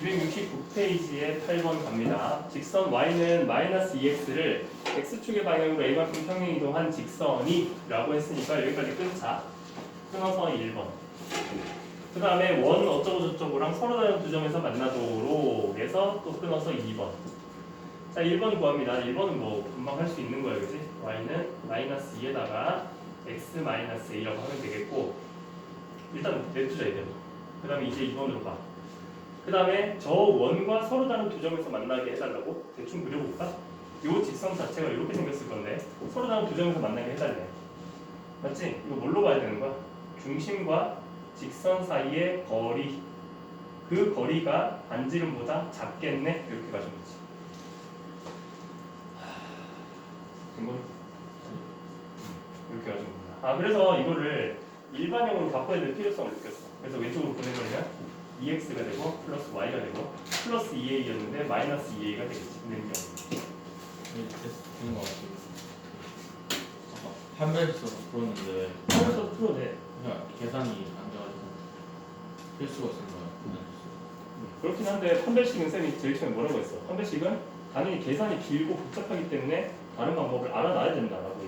269페이지에 8번 갑니다. 직선 y는 마이너스 2x를 x축의 방향으로 a만큼 평행 이동한 직선이 라고 했으니까 여기까지 끊자. 끊어서 1번. 그 다음에 원 어쩌고 저쩌고랑 서로 다른 두 점에서 만나도록 해서 또 끊어서 2번. 자 1번 구합니다. 1번은 뭐 금방 할 수 있는 거예요. 그지? y는 마이너스 2에다가 x 마이너스 a라고 하면 되겠고 일단 냅두자 이대로. 그 다음에 이제 2번으로 가. 그 다음에 저 원과 서로 다른 두 점에서 만나게 해달라고 대충 그려볼까? 요 직선 자체가 이렇게 생겼을 건데 서로 다른 두 점에서 만나게 해달래. 맞지? 이거 뭘로 봐야 되는 거야? 중심과 직선 사이의 거리. 그 거리가 반지름보다 작겠네? 이렇게 가지고 있지. 이건 이렇게 가지고 있구나. 아 그래서 이거를 일반형으로 바꿔야 될 필요성을 느꼈어. 그래서 왼쪽으로 보내버리면 2x가 되고 플러스 y가 되고 플러스 2a였는데 마이너스 2a가 되겠지. 능력. 되는 것 같아요. 아까 판별에서 풀었는데 그래서 풀어도 돼. 그냥 계산이 안 돼가지고 필수가 거예요. 그냥 그렇긴 한데 판별식은 쌤이 제일 처음에 뭐라고 했어? 판별식은 당연히 계산이 길고 복잡하기 때문에 다른 방법을 알아놔야 된다라고.